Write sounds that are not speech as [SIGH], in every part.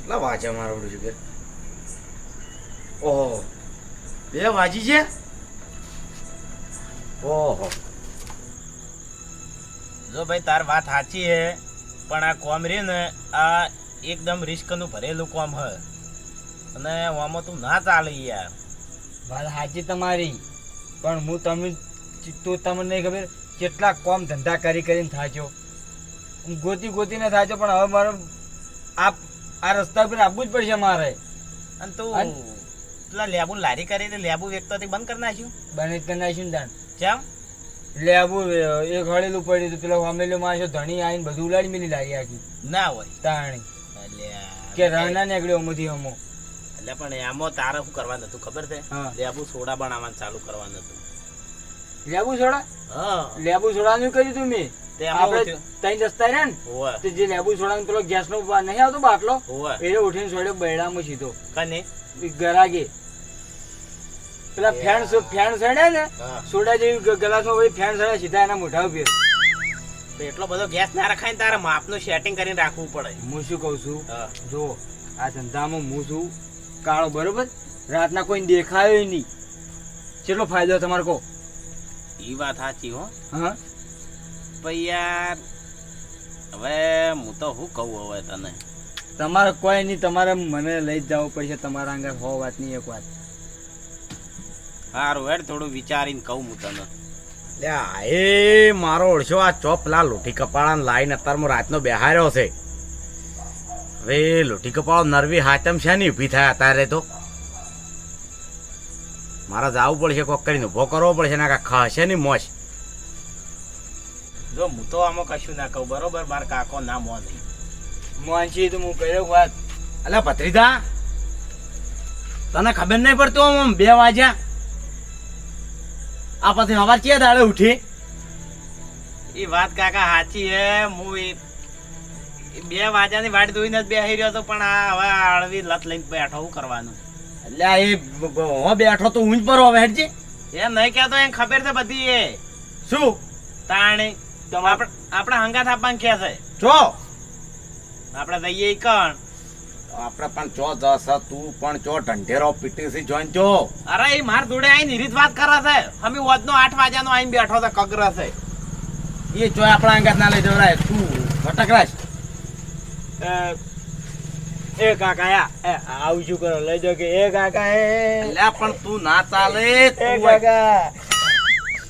કેટલા વાંચ્યા મારા વડું છે ઓહો. બે વાંચી છે? ઓહો. જો ભાઈ, તાર વાત સાચી હે, પણ આ કોમ રે ને, આ એકદમ રિસ્કનું ભરેલું કોમ હ. અને આમાં તું ના ચાલે યાર. વાત સાચી તમારી, પણ હું તમે તું તમને ખબર કેટલા કોમ ધંધા કરી કરીને હું ગોતી ગોતીને થાચો પણ હવે મારો આ આ રસ્તા પર આવવું જ પડશે મારે. અને તું પેલા લેબુ લારી કરી દે લેબુ વેચતાથી બંધ કરી નાખ્યું? બંધ કરી નાખ્યું ને તાણ. કેમ લેબુ એક હળેલું પડ્યું હતું પેલો હમેલો માણસો ધણી આવીને બધું ઉલાડી મેલી લારી આખી. ના હોય. તાણી. કે રાના નીકળ્યો અમથી અમો. એટલે પણ એમાં તારે શું કરવાનું હતું ખબર છે? લેબુ સોડા બનાવવાનું ચાલુ કરવાનું હતું. લેબુ સોડા? હા. લેબુ સોડાનું કર્યું તું મેં? આપણે ત્રણ દસ્તા રહ્યા ને તે જે લેબુ સોડાનો પેલો ગેસનો બા- નહીં આવતો બાટલો હોવે. ઉઠીને સોડ્યો બૈડામાં સીધો. કને? ગરાગે. પેલા ફેન સો- સડ્યા ને સોડા જેવી ગ- પછી ફેન સડ્યા સીધા એના મોઢા ઉપર. એટલો બધો ગેસ ના રખાય ને તારે માપનું સેટિંગ કરીને રાખવું પડે. હું શું કહું છું? જો આ ધંધામાં હું છું કાળો બરોબર? રાતના કોઈ દેખાયો નહીં. કેટલો ફાયદો તમારે કહો? ઈ વાત સાચી હો. હા? પણ યાર હવે હું તો શું કહું હવે તને? તમારે કોઈ નહીં તમારે મને લઈ જ જવું પડશે તમારા આગળ હો વાત નહીં એક વાત. સારું હેડ થોડું વિચારીને કહું હું તને. લ્યા એ મારો ઓળશો આ ચોપ પેલા લોઠી કપાળાને લાઈન અત્યારમાં રાતનો બેહાર્યો છે. હવે લોઠી કપાળો નરવી હાચમ છે ને ઊભી થાય અત્યારે તો? મારે જવું પડશે કોક કરીને ઊભો કરવો પડશે ને કાંઈ ખાશે નહીં મોશ જો હું તો આમાં કશું ના કહું બરોબર? માર કાકો ના મો નહીં મોહનસિંહ તો હું કર્યો વાત. અલ્યા ભત્રીજા તને ખબર નહીં પડતું આમ બે વાગ્યા? આ પછી હવાર ક્યાં દાડે ઉઠી? એ વાત કાકા સાચી હે હું એ એ બે વાજાની વાટ ધોઈને જ બેસી રહ્યો હતો પણ આ હવે આળવી લત લઈને બેઠો હું કરવાનું? એટલે એ હો બેઠો તો ઊંચ પર હવે હેડજે. એમ નહીં કહેતો એમ ખબર છે બધી એ શું? તાણી. આપણે હંગાત આપવાનું કે છે જો. આપણે જઈએ કણ. આપણે પણ ચો જસ તું પણ ચો ઢંઢેરો પીટીસી જોઈન ચો અરે એ માર જોડે આઈ રીત વાત કરે છે. અમે વધનો આઠ વાગ્યાનો આઈને બેઠો છે કગર છે. એ જો આપણા અંગાત ના લઈ જવરાય તું ભટકરાશ. એ- એ કાકા એ આવજો કરો? લઈ જો કે એ કાકા એ. લે પણ તું ના ચાલે. તું કાકા.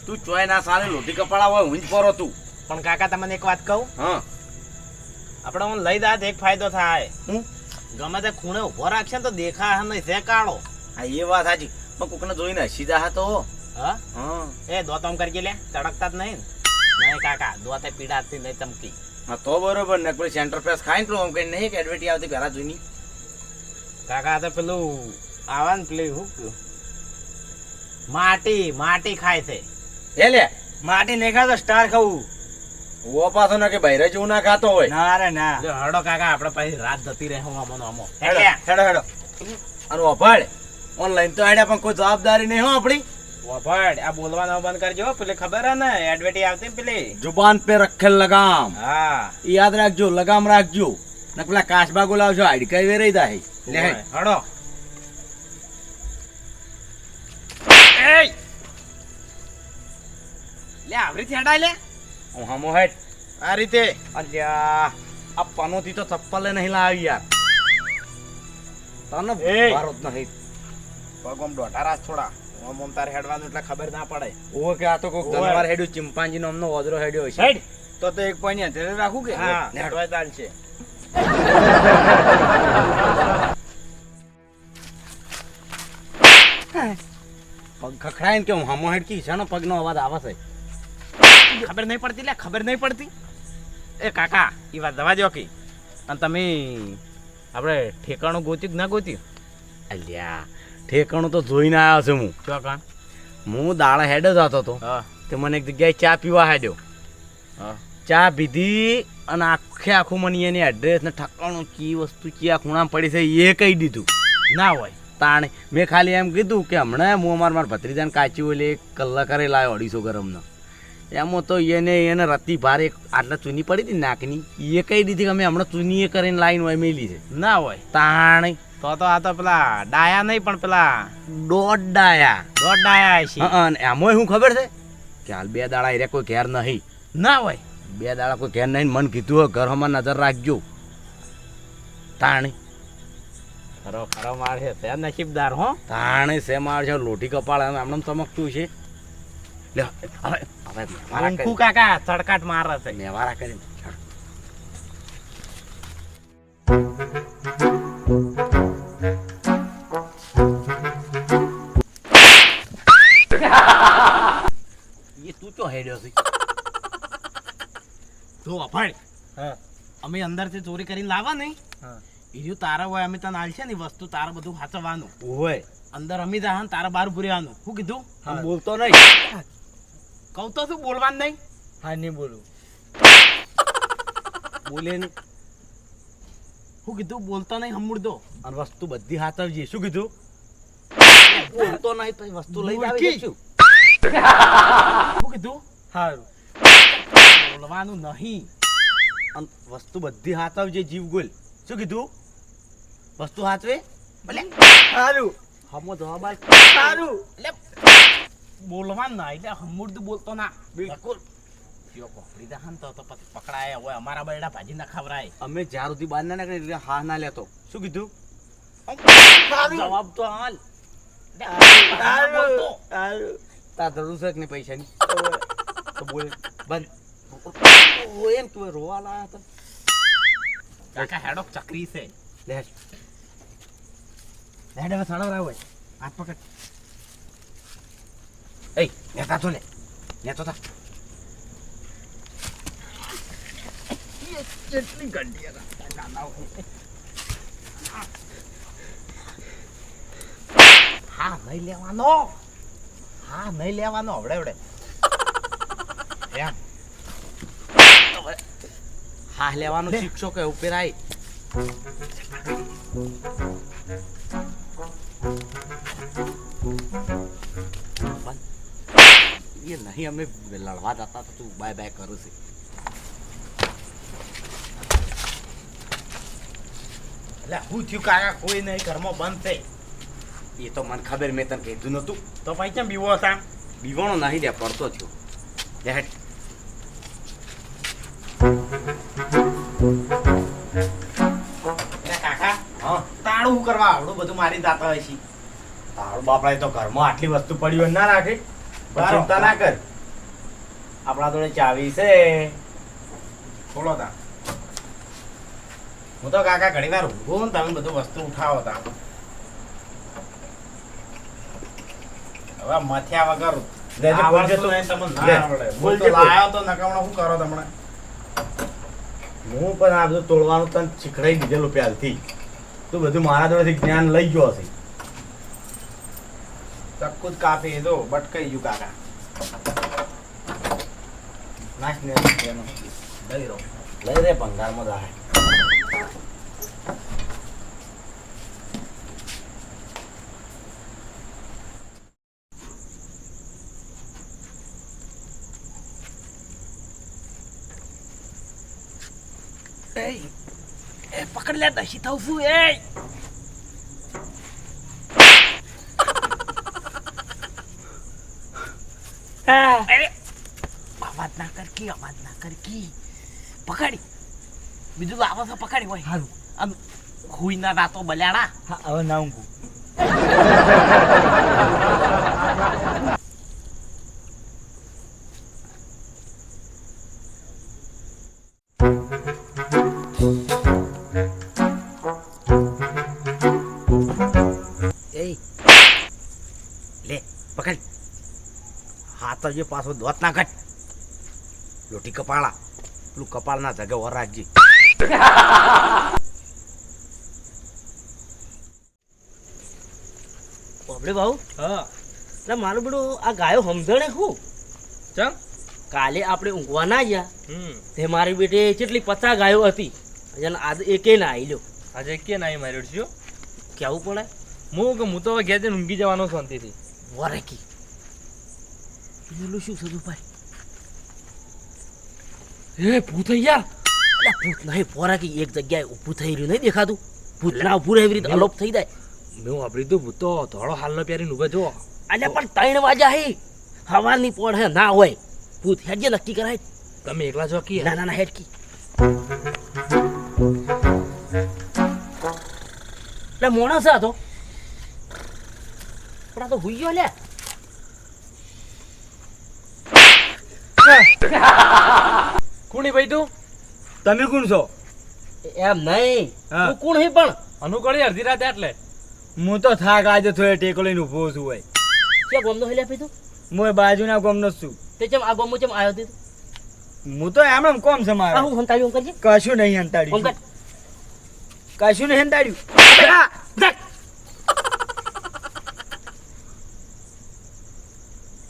તું ચોય ના ચાલે લોટી કપાળા હોય ઊંચ પરો તું. પણ કાકા તમને એક વાત કહું? હા. આપણે હું લઈ દાત એક ફાયદો થાય. હું? ગમે તે ખૂણે ઊભો રાખશે ને તો દેખા નહીં છે કાળો. હા એ વાત સાચી. પણ કોકને જોઈને સીધા જા તો. હા? હા. એ દોતમ કરી લે તડકતા જ નહીં નહીં કાકા દોતે પીડાતી નહીં ચમકી. હા તો બરોબર ને કોઈ સેન્ટર પ્રેસ ખાઈને પેલું આમ કઈ નહીં કે એડવર્ટી આવતી પહેલા જોઈની. કાકા તો પેલું આવા ને પેલું હું? માટી માટી ખાય છે. એ લે. માટી નહીં ખાતો સ્ટાર ખાવું. ઓ પાછો ના કે બૈરે જેવું ના ખાતો હોય. ના રે ના. જો હડો કાકા આપણે પછી રાત જતી રહે હું આમો. આમો હેડો હેડો હેડો. અને ઓભાડ ઓનલાઈન તો આડ્યા પણ કોઈ જવાબદારી નહીં હો આપણી. વફાડ આ બોલવાનું બંધ કરજો પેલી ખબર હે ને? એડવર્ટી આવતી પેલી. જુબાન પે રખેલ લગામ. હા. યાદ રાખજો લગામ રાખજો. ને પેલા કાચબા ગુલાવજો હાડકાઈ વેરાઈ દાહી લે હેડ. લે આવરી થેડા લે. હમો હેટ આ રીતે? અલ્યા આ પનોતી તો ચપ્પલે નહીં લાવી યાર. તને એ! ભારત નહીં. પગમ આમ દોઢા રાત છોડા ઓમ ઓમ તારે હેડવાનું એટલે ખબર ના પડે. ઓ કે આ તો કોક. જનવાર હેડ્યું ચિમ્પાન્જી નો અમનો ઓદરો હેડ્યો હશે. હેડ! તો તો એક પાણી હાથે રાખું કે? હા. હેડવાય તાલ છે પગ ખખડાય ને કે હું હમો હેડ કી છે પગનો અવાજ આવે છે. ખબર નહીં પડતી લે ખબર નહીં પડતી. એ કાકા એ વાત દવા દો કે. અને તમે આપણે ઠેકાણું ગોત્યું કે ના ગોત્યું? અલ્યા ઠેકાણું તો જોઈને આવ્યો છું હું. ચો કાણ હું દાળ હેડ જ હતો. તો તે મને એક જગ્યાએ ચા પીવા હેડ્યો. હા. ચા પીધી અને આખે આખું મને એની એડ્રેસ ને ઠકાણું કી વસ્તુ ક્યાં ખૂણામાં પડી છે એ કહી દીધું. ના હોય. તાણે મેં ખાલી એમ કીધું કે હમણાં હું અમારા મારા ભત્રીજાને કાચી ઓલે એક કલાક કરે લાવ્યો અઢીસો ગરમનો. એમાં તો એને એને રત્તી ભારે આટલા ચૂની પડી હતી નાકની એ કહી દીધી કે અમે હમણાં ચૂની એ કરીને લાઈન હોય મેલી છે. ના હોય. તાણ. તો તો આ તો પેલા ડાયા નહીં પણ પેલા દોઢ ડાયા. દોઢ ડાયા છે. એમાંય શું ખબર છે? કે હાલ બે દાડા એ કોઈ ઘેર નહીં. ના હોય. બે દાડા કોઈ ઘેર નહીં મન કીધું હોય ઘરમાં નજર રાખજો. તાણી. ખરો ખરો છે. તે નસીબદાર હો. તાણે સે માર છે લોટી કપાળ. એમ આમનામ ચમકતું છે. લે હવે હવે મેવારા કરી કાકા ચડકાટ મારે છે. મેવારા કરીને એ તું ચો હેડ્યો છે. તું અફાડ અમે અંદરથી ચોરી કરીને લાવવા નહીં. બીજું તારા હોય અમે તને આલશે ને વસ્તુ તારા બધું સાચવવાનું હોય. અંદર અમી જા તારા બાર ભૂરવાનું શું કીધું? હા. બોલતો નહીં. કહું તો શું બોલવાનું નહીં? હા નહીં બોલું. બોલે નહીં શું કીધું? બોલતો નહીં હમુડ અને વસ્તુ બધી હાથવજી. શું કીધું? બોલતો નહીં તો વસ્તુ લઈ આવી છું [LAUGHS] શું કીધું? સારું બોલવાનું નહીં. અને વસ્તુ બધી હાથવજે જીવ ગોલ. શું કીધું? વસ્તુ હાથવે? ભલે. સારું હમો જવાબ સારું એટલે બોલવાનું ના એટલે હમુડ બોલતો ના બિલકુલ જો પકડી દે તો તો પછી પકડાય હોય અમારા બરડા ભાજી ના ખવરાય. અમે જ્યાં સુધી બહાર ના નીકળે એટલે હા ના લેતો. શું કીધું? જવાબ તો હાલ. તાર જરૂર છે કે પૈસાની? તો બોલ બંધ. એમ તું રોવા લાયા હતા. કાકા હેડો ચકરી છે. લે હેડ. હવે સાડા હોય હાથ પકડ. નેતા તો લે નેતો તા કેટલી ગંડી હા નહીં લેવાનો હા નહીં લેવાનો હવડે એમ હા લેવાનો શિક્ષકો કે ઉપર આઈ એ નહીં અમે લડવા જતા તો તું બાય બાય કરું છે. એટલે હું થયું કાકા કોઈ નહીં ઘરમાં બંધ થઈ. એ તો મને ખબર મેં તને કીધું નતું તો પછી કેમ બીવો હતા બીવાનો નહીં દે પડતો થયો. લે કાકા તાળું કરવા આવડું બધું મારી દાતા હોય છે. તાળું બાપડા તો ઘરમાં આટલી વસ્તુ પડી હોય ના રાખે. ચિંતા ના કર. આપણા જોડે ચાવી છે. ખોલો તા. હું તો કાકા ઘણી વાર ઊંઘું ને તમે બધું વસ્તુ ઉઠાવો તા. હવે મથ્યા વગર. હું પણ આ બધું તોડવાનું તને શીખડાઈ દીધેલું પહેલથી. તું બધું મારા જોડેથી જ્ઞાન લઈ ગયો હશે. જ કાપી દો બટકાઈ ગયું કાકા નાશ ને. લઈ રહો લઈ રે ભંગારમાં રાહે એ એ પકડ લે દસી થઉં છું એ અરે અવાજ ના કર કી અવાજ ના કર કી? પકડી. બીજું લાવો તો પકડી હોય. સારું આમ હુઈ ના રાતો બલ્યાડા હા હવે ના ઊંઘું. લે પકડ. હાથ જે પાછો દોત ના કટ લોટી કપાળા. પેલું કપાળ ના જગે વર રાખજી બાપડે ભાઉ હા. એટલે મારું બધું આ ગાયો સમજણે શું? ચમ? કાલે આપણે ઊંઘવા ના ગયા તે મારી બેટે કેટલી પચાસ ગાયો હતી આજે એકે ના આવી લ્યો આજે કે આવી માર્યો છું. કેવું પડે? હું કે હું તો ઘેર ઊંઘી જવાનો શાંતિથી. વરેકી. પેલું શું સદું ભાઈ એ ભૂત યાર એટલે ભૂત નહીં પોરા કે એક જગ્યાએ ઊભું થઈ રહ્યું નહીં દેખાતું? ભૂત ના ઊભું રહે એવી રીતે અલોપ થઈ જાય. મેં વાપરી તો ભૂત તો ધોળો હાલનો પહેરીને ઊભો જો અલ્યા પણ ત્રણ વાજા હે. હવાની પોળ હે ના હોય. ભૂત હેડજે નક્કી કરાય. તમે એકલા જો કી ના ના ના હેડ કી એટલે મોણસ હતો. પણ આ તો હુઈ ગયો લે. [LAUGHS] [LAUGHS] કોણી ભાઈ તું? તમે કોણ છો? એમ નહીં. હા. તું કોણ હી પણ? અનુકળી અડધી રાતે એટલે. હું તો થાક આજે થોડે ટેકો લઈને ઊભો છું ભાઈ. કે ગોમનો હેલ્યા પી તું? હું એ બાજુના ગોમનો છું. તે ચમ આ ગોમો ચમ આવ્યો તી? હું તો એમ એમ કોમ છે મારે. હું હંતાડ્યું કરજે. કશું નહીં હંતાડ્યું કશું નહીં હંતાડ્યું.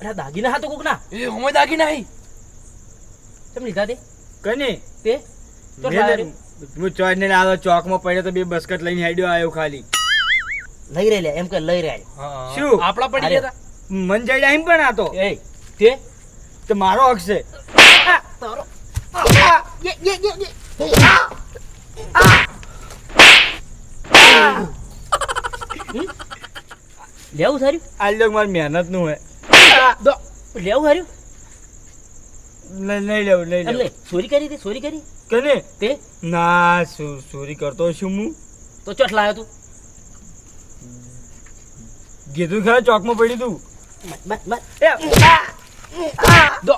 અરે દાગીના હાથો કોક ના એ હું દાગી નહીં ચમ લીધા તે? કને તે? તો લાવ્યો રે. હું ચોર ને લાવ્યો ચોકમાં પડ્યો તો બે બસ્કટ લઈને હેડ્યો આવ્યો ખાલી. લઈ રે એમ કે લઈ રે શું? આપણા પડી ગયા મન જઈ એમ પણ આ તો એ તે? તો મારો હક છે. તારો. લેવું સારું? આ લોક મારી મહેનતનું હે લેવું સારું? લઈ લઈ લેવું લઈ લેવું. ચોરી કરી હતી ચોરી કરી? કને? તે? ના ચોરી કરતો છું હું? તો ચોટ લાવ્યો તું. કીધું ખરા ચોકમાં પડી તું? મત મત એ, આ! દો.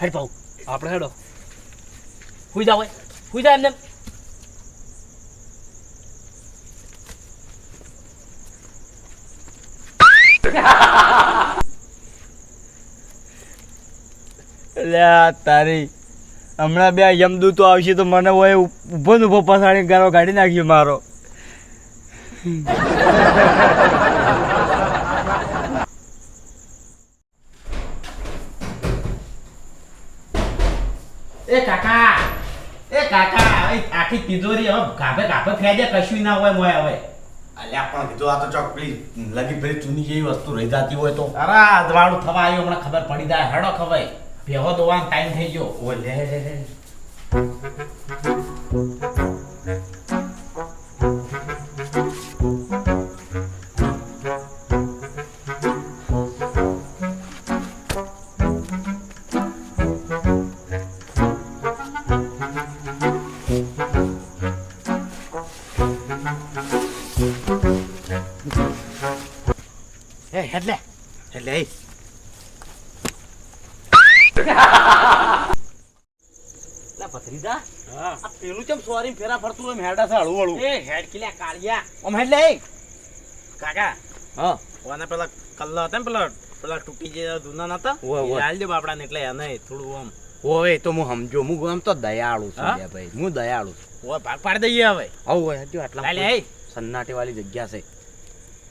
હેડ પાઉ આપણે હેડો. હુઈ જાવ હુઈ જા એમને. લે [LAUGHS] આ તારી. હમણાં બે યમદૂતો આવશે તો મને હોય ઊભો ને ઊભો પસાડી ગારો કાઢી નાખ્યો મારો. એ કાકા એ કાકા એ આખી તિજોરી હવે ગાભે ગાભે ફેદે કશું ના હોય મોય હવે. અલ્યા પણ કીધું આ તો ચોક પેલી લગી ભરી ચૂની જેવી વસ્તુ રહી જતી હોય તો. અરે અજવાળું થવા આવ્યું હમણાં ખબર પડી જાય. હેડો ખવાય ભેહો દોવાનો ટાઈમ થઈ ગયો ઓ લે લે લે એ હેડ લે એટલે એ લા [LAUGHS] ભત્રીજા આ પેલું ચમ સોરી ફેરા ફરતું એમ હેડા છે હળવું હળવું એ હેડ કિલ્યા કાળિયા. ઓમ હેડ લે. કાકા હા. ઓને પેલા કલ્લા હતા ને પેલા પેલા તૂટી જે જૂના નતા ઓય, ઓય. એ હાલ દે બાપડાને એટલે એને થોડું આમ. ઓય તો હું સમજો હું આમ તો દયાળુ છું ભાઈ હું દયાળુ છું. ઓય ભાગ પાડી દઈએ હવે. આવું હોય હજુ આટલા લે એ વાળી જગ્યા છે.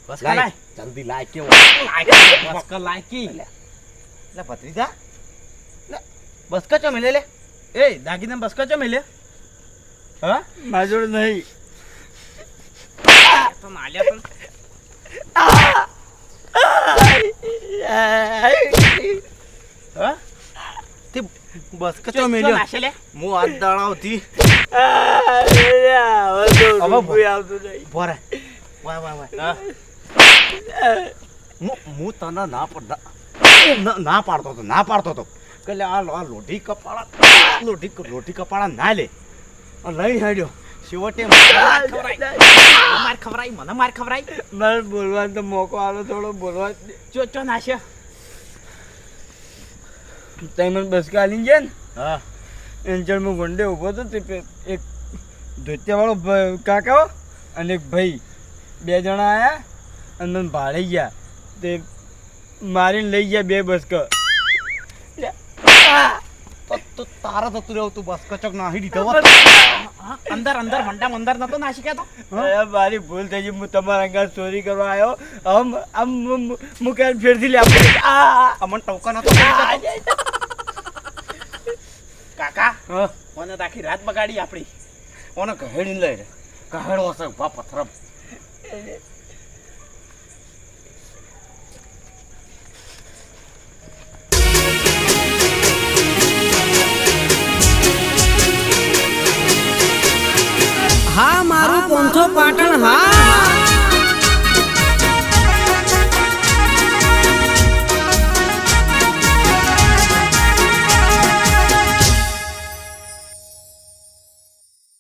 બસ લાય લાય જલ્દી લાય કેવો. બસ કર લાયકી એટલે ભત્રીજા લે, ચો મિલે લે. એ દાગીના બસકા ચો મેલે. હા? માજોડ જોડે નહીં. તો માલ્યા પણ. હા? તે બસ કચો ચો મિલ્યો. લે. હું હા. તને ના- ના પાડતો હતો ના પાડતો હતો. કે આ લોઢી કપાળા લોઢી લોઢી કપાળા ના લે. લઈ હાડ્યો. છેવટે માર ખવરાય મને માર ખવરાય મારે બોલવાનો તો મોકો આવ્યો થોડો બોલવા. ચો ચો નાશે. તઈ મને બસ કાલી ગયા ને? હા. હું વંડે ઊભો હતો તે એક ધોતિયાવાળો કાકા અને એક ભાઈ. બે જણા આયા અને મને ભાડે ગયા. તે મારીને લઈ ગયા બે બસક તો તો તારા થતું રહેવું તું બસ કચક નાહી દીધો. અંદર અંદર મંડા અંદર નતો નાશી કેતો મારી ભૂલ થઈ ગઈ હું તમારા અંગા ચોરી કરવા આવ્યો આમ આમ હું- ક્યારે ફેરથી લે આ અમન ટોકા નતો કાકા હા. મને આખી રાત બગાડી આપણી ઓને કહેડી લઈ રે કહેડો હશે બાપ પથ્થર હા મારું પોંથો પાટણ હા